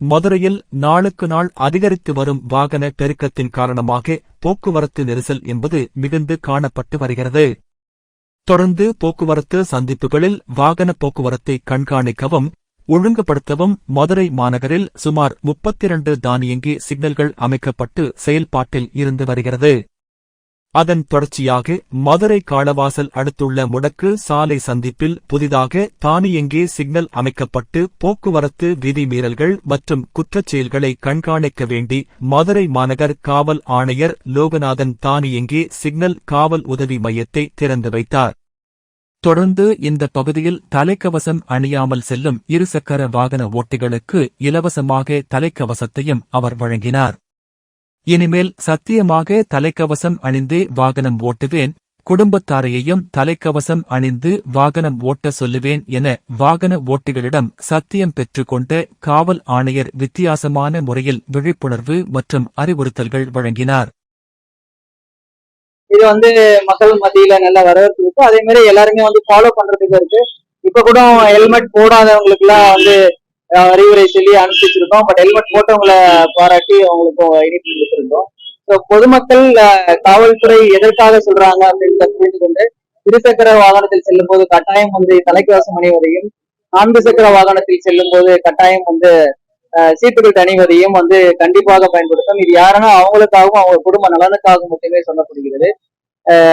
மதுரையில் நாளுக்கு நாள் அதிகரித்து வரும் வாகன பெருக்கத்தின் காரணமாக போக்குவரத்து நெரிசல் என்பது மிகுந்து காணப்பட்டு வருகிறது. தொடர்ந்து போக்குவரத்து சந்திப்புகளில் வாகன போக்குவரத்தை கண்காணிக்கவும் ஒழுங்குபடுத்தவும் மதுரை மாநகரில் சுமார் 32 தானியங்கி சிக்னல்கள் அமைக்கப்பட்டு செயல்பாட்டில் இருந்து வருகிறது. அதன் தொடர்ச்சியாக மதுரை காளவாசல் அடுத்துள்ள முடக்கு சாலை சந்திப்பில் புதிதாக தானியங்கே சிக்னல் அமைக்கப்பட்டு போக்குவரத்து விதிமீறல்கள் மற்றும் குற்றச் செயல்களை கண்காணிக்க வேண்டி மதுரை மாநகர் காவல் ஆணையர் லோகநாதன் தானியங்கே சிக்னல் காவல் உதவி மையத்தை திறந்து வைத்தார். தொடர்ந்து இந்த பகுதியில் தலைக்கவசம் அணியாமல் செல்லும் இருசக்கர வாகன ஓட்டிகளுக்கு இலவசமாக தலைக்கவசத்தையும் அவர் வழங்கினார். இனிமேல் சத்தியமாக தலைக்கவசம் அணிந்தே வாகனம் ஓட்டுவேன் குடும்பத்தாரையையும் தலைக்கவசம் அணிந்து வாகனம் ஓட்ட சொல்லுவேன் என வாகன ஓட்டிகளிடம் சத்தியம் பெற்றுக்கொண்ட காவல் ஆணையர் வித்தியாசமான முறையில் விழிப்புணர்வு மற்றும் அறிவுறுத்தல்கள் வழங்கினார். இது வந்து மக்கள் மத்தியில நல்ல வரவேற்பு இருக்கு. அதே மாதிரி எல்லாருமே வந்து ஃபாலோ பண்றதுக்கு இருக்கு. இப்ப கூட ஹெல்மெட் போடாதவங்களுக்கு எல்லாம் வந்து அறிவுரை சொல்லி அனுப்பிச்சு பட் ஹெல்மெட் போட்டவங்களை பாராட்டி அவங்களுக்கு இனிப்பு கொடுத்திருந்தோம் ஸோ பொதுமக்கள் காவல்துறை எதற்காக சொல்றாங்க அப்படின்றத புரிந்து கொண்டு இருசக்கர வாகனத்தில் செல்லும் போது கட்டாயம் வந்து தலைக்கவசம் அணிவதையும் நான்கு சக்கர வாகனத்தில் செல்லும் போது கட்டாயம் வந்து சீட்டுகள் அணிவதையும் வந்து கண்டிப்பாக பயன்படுத்தும் இது யாருன்னா அவங்களுக்காகவும் அவங்க குடும்ப நலனுக்காகவும் மட்டுமே சொல்லப்படுகிறது.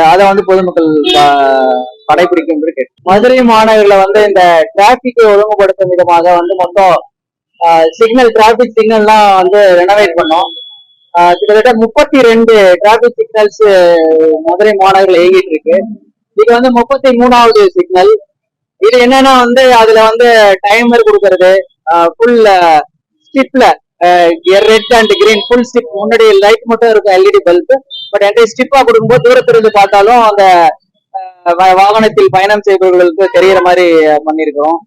அதை வந்து பொதுமக்கள் ப- கடைபிடிக்கும் என்று கேட்டு மதுரை மாநகரில் வந்து இந்த டிராபிக்கை ஒழுங்குபடுத்தும் விதமாக வந்து மொத்தம் சிக்னல் டிராபிக் சிக்னல்லாம் வந்து ரெனோவேட் பண்ணோம். கிட்டத்தட்ட முப்பத்தி ரெண்டு டிராபிக் சிக்னல்ஸ் மதுரை மாநகரில் இயங்கிட்டு இருக்கு. இது வந்து முப்பத்தி மூணாவது சிக்னல் இது என்னன்னா வந்து அதுல வந்து டைமர் கொடுக்கறது full ஸ்டிப்ல red and green full strip முன்னாடி லைட் மட்டும் இருக்கும் எல்இடி பல்ப் பட் என்கிட்ட ஸ்டிப்பா கொடுக்கும்போது தூரத்திலிருந்து பார்த்தாலும் அந்த வாகனத்தில் பயணம் செய்பவர்களுக்கு தெரியற மாதிரி பண்ணியிருக்கிறோம்.